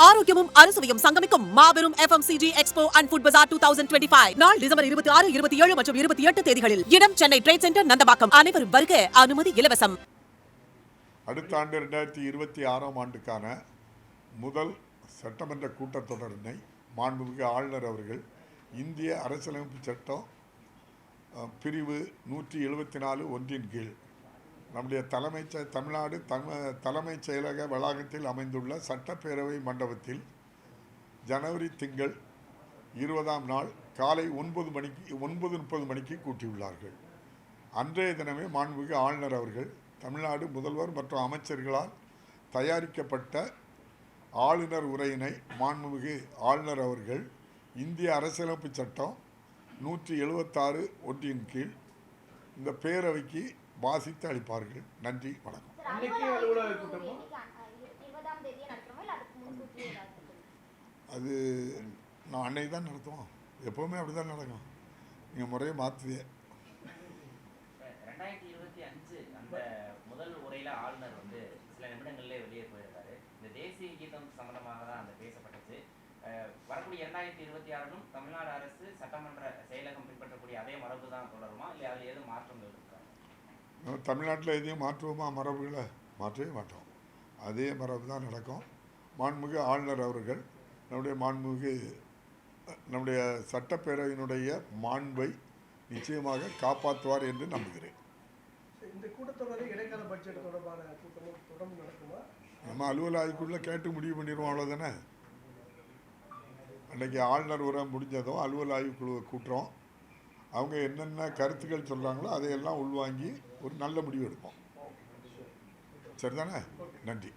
ஆரோக்கியமும் அறுசுவையும் சங்கமிக்கும் மாபெரும் FMCG expo and food bazaar two thousand twenty five நாள் டிசம்பர் இருபத்தி ஆறு இருபத்தி ஏழு மற்றும் இருபத்தி எட்டு தேதிகளில் இடம் சென்னை ட்ரேட் சென்டர் நந்தபாக்கம் அனைவரும் வருக அனுமதி இலவசம். அடுத்த ஆண்டு ரெண்டாயிரத்தி இருபத்தி ஆறாம் ஆண்டுக்கான முதல் சட்டமன்ற கூட்டத்தொடரினை மாண்புமிகு ஆளுநர் அவர்கள் இந்திய அரசியலமைப்பு சட்டம் பிரிவு நூற்றி எழுபத்தி நாலு ஒன்றின் கீழ் நம்முடைய தலைமைச் தமிழ்நாடு தம தலைமைச் செயலக வளாகத்தில் அமைந்துள்ள சட்டப்பேரவை மண்டபத்தில் ஜனவரி திங்கள் இருபதாம் நாள் காலை ஒன்பது மணிக்கு ஒன்பது முப்பது மணிக்கு கூட்டியுள்ளார்கள். அன்றைய தினமே மாண்புமிகு ஆளுநர் அவர்கள் தமிழ்நாடு முதல்வர் மற்றும் அமைச்சர்களால் தயாரிக்கப்பட்ட ஆளுநர் உரையினை மாண்புமிகு ஆளுநர் அவர்கள் இந்திய அரசியலமைப்பு சட்டம் நூற்றி எழுபத்தாறு ஒன்றின் கீழ் இந்த பேரவைக்கு வாசித்து அளிப்பார்கள். நன்றி வணக்கம்? அது நான் அன்னைக்கு தான் நடத்துவோம். எப்போவுமே அப்படி தான் நடக்கும். நீங்கள் முறையை மாற்றுவியே ரெண்டாயிரத்தி இருபத்தி அஞ்சு அந்த முதல் உரையில ஆளுநர் வந்து சில நிமிடங்கள்லே வெளியே போயிருக்காரு இந்த தேசிய கீதம் சம்பந்தமாக தான் அந்த பேசப்பட்டுச்சு அஹ் வரக்கூடிய இரண்டாயிரத்தி இருபத்தி ஆறிலும் தமிழ்நாடு அரசு சட்டமன்ற செயலகம் பின்பற்றக்கூடிய அதே மரபு தான் தொடருமா? இல்லை அதில் ஏதும் மாற்றங்கள் இருக்கா? தமிழ்நாட்டில் எதையும் மாற்றுவோமா? மரபுகளை மாற்றவே மாட்டோம். அதே மரபு தான் நடக்கும். மாண்புமிகு ஆளுநர் அவர்கள் நம்முடைய மாண்புமிகு நம்முடைய சட்டப்பேரவையினுடைய மாண்பை நிச்சயமாக காப்பாற்றுவார் என்று நம்புகிறேன். இந்த கூட்டத்தொடரில் இடைக்கால பட்ஜெட் தொடர்பான கூட்டமும் தொடர்ந்து நடக்குமா? நம்ம அலுவல் ஆய்வுக்குள்ளே கேட்டு முடிவு பண்ணிடுவோம் அவ்வளோதானே அன்றைக்கி ஆளுநர் உரை முடிஞ்சதும் அலுவல் ஆய்வுக்குழுவை கூட்டுறோம். அவங்க என்னென்ன கருத்துக்கள் சொல்கிறாங்களோ அதையெல்லாம் உள்வாங்கி ஒரு நல்ல முடிவு எடுப்போம். சரிதானே? நன்றி.